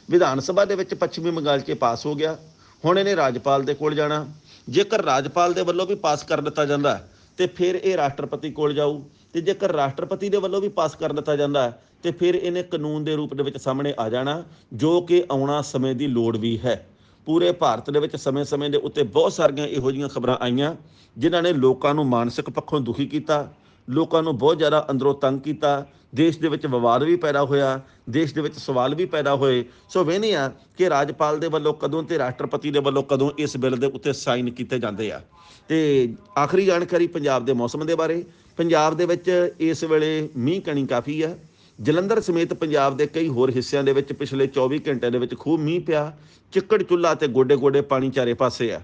Vidhan Sabha ਦੇ ਵਿੱਚ ਪੱਛਮੀ ਬੰਗਾਲ 'ਚ ਪਾਸ ਹੋ ਗਿਆ। ਹੁਣ ਇਹਨੇ ਰਾਜਪਾਲ ਦੇ ਕੋਲ ਜਾਣਾ। ਜੇਕਰ ਰਾਜਪਾਲ ਦੇ ਵੱਲੋਂ ਵੀ ਪਾਸ ਕਰ ਦਿੱਤਾ ਜਾਂਦਾ ਹੈ, ਤੇ ਫਿਰ ਇਹ ਰਾਸ਼ਟਰਪਤੀ ਕੋਲ ਜਾਊ। ਤੇ ਜੇਕਰ ਰਾਸ਼ਟਰਪਤੀ ਦੇ ਵੱਲੋਂ ਵੀ ਪਾਸ ਕਰ ਦਿੱਤਾ ਜਾਂਦਾ ਹੈ, ਤੇ ਫਿਰ ਇਹਨੇ ਕਾਨੂੰਨ ਦੇ ਰੂਪ ਦੇ ਵਿੱਚ ਸਾਹਮਣੇ ਆ ਜਾਣਾ ਜੋ ਕਿ ਆਉਣਾ ਸਮੇਂ ਦੀ ਲੋੜ ਵੀ ਹੈ। ਪੂਰੇ ਭਾਰਤ ਦੇ ਵਿੱਚ ਸਮੇਂ-ਸਮੇਂ ਦੇ ਉੱਤੇ ਬਹੁਤ ਸਾਰੀਆਂ ਇਹੋ ਜਿਹੀਆਂ ਖਬਰਾਂ ਆਈਆਂ, ਜਿਨ੍ਹਾਂ ਨੇ ਲੋਕਾਂ ਨੂੰ ਮਾਨਸਿਕ ਪੱਖੋਂ ਦੁਖੀ ਕੀਤਾ, ਲੋਕਾਂ ਨੂੰ ਬਹੁਤ ਜ਼ਿਆਦਾ ਅੰਦਰੋਂ ਤੰਗ ਕੀਤਾ, ਦੇਸ਼ ਦੇ ਵਿੱਚ ਵਿਵਾਦ ਵੀ ਪੈਦਾ ਹੋਇਆ, ਦੇਸ਼ ਦੇ ਵਿੱਚ ਸਵਾਲ ਵੀ ਪੈਦਾ ਹੋਏ। ਸੋ ਵੇਨੇ ਆ ਕਿ ਰਾਜਪਾਲ ਦੇ ਵੱਲੋਂ ਕਦੋਂ ਤੇ ਰਾਸ਼ਟਰਪਤੀ ਦੇ ਵੱਲੋਂ ਕਦੋਂ ਇਸ ਬਿੱਲ ਦੇ ਉੱਤੇ ਸਾਈਨ ਕੀਤੇ ਜਾਂਦੇ ਆ। ਤੇ ਆਖਰੀ ਜਾਣਕਾਰੀ ਪੰਜਾਬ ਦੇ ਮੌਸਮ ਦੇ ਬਾਰੇ। ਪੰਜਾਬ ਦੇ ਵਿੱਚ ਇਸ ਵੇਲੇ ਮੀਂਹ ਕਣੀ ਕਾਫੀ ਆ। ਜਲੰਧਰ ਸਮੇਤ ਪੰਜਾਬ ਦੇ ਕਈ ਹੋਰ ਹਿੱਸਿਆਂ ਦੇ ਵਿੱਚ ਪਿਛਲੇ 24 ਘੰਟਿਆਂ ਦੇ ਵਿੱਚ ਖੂਬ ਮੀਂਹ ਪਿਆ, ਚਿੱਕੜ ਚੁੱਲਾ ਤੇ ਗੋਡੇ-ਗੋਡੇ ਪਾਣੀ ਚਾਰੇ ਪਾਸੇ ਆ।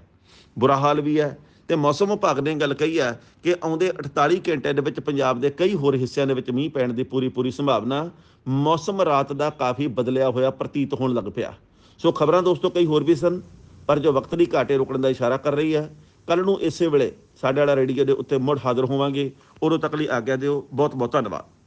ਬੁਰਾ ਹਾਲ ਵੀ ਹੈ ਤੇ ਮੌਸਮ ਵਿਭਾਗ ਨੇ ਗੱਲ ਕਹੀ ਹੈ ਕਿ ਆਉਂਦੇ 48 ਘੰਟਿਆਂ ਦੇ ਵਿੱਚ ਪੰਜਾਬ ਦੇ ਕਈ ਹੋਰ ਹਿੱਸਿਆਂ ਦੇ ਵਿੱਚ ਮੀਂਹ ਪੈਣ ਦੀ ਪੂਰੀ ਪੂਰੀ ਸੰਭਾਵਨਾ ਮੌਸਮ ਰਾਤ ਦਾ ਕਾਫੀ ਬਦਲਿਆ ਹੋਇਆ ਪ੍ਰਤੀਤ ਹੋਣ ਲੱਗ ਪਿਆ। ਸੋ ਖਬਰਾਂ ਦੋਸਤੋ ਕਈ ਹੋਰ ਵੀ ਸਨ, ਪਰ ਜੋ ਵਕਤ ਦੀ ਘਾਟੇ ਰੁਕਣ ਦਾ ਇਸ਼ਾਰਾ ਕਰ ਰਹੀ ਹੈ ਕੱਲ ਨੂੰ ਇਸੇ ਵੇਲੇ ਸਾਡੇ ਵਾਲਾ ਰੇਡੀਓ ਦੇ ਉੱਤੇ ਮੁੜ ਹਾਜ਼ਰ ਹੋਵਾਂਗੇ। ਉਦੋਂ ਤੱਕ ਲਈ ਆਗਿਆ ਦਿਓ ਬਹੁਤ ਬਹੁਤ ਧੰਨਵਾਦ।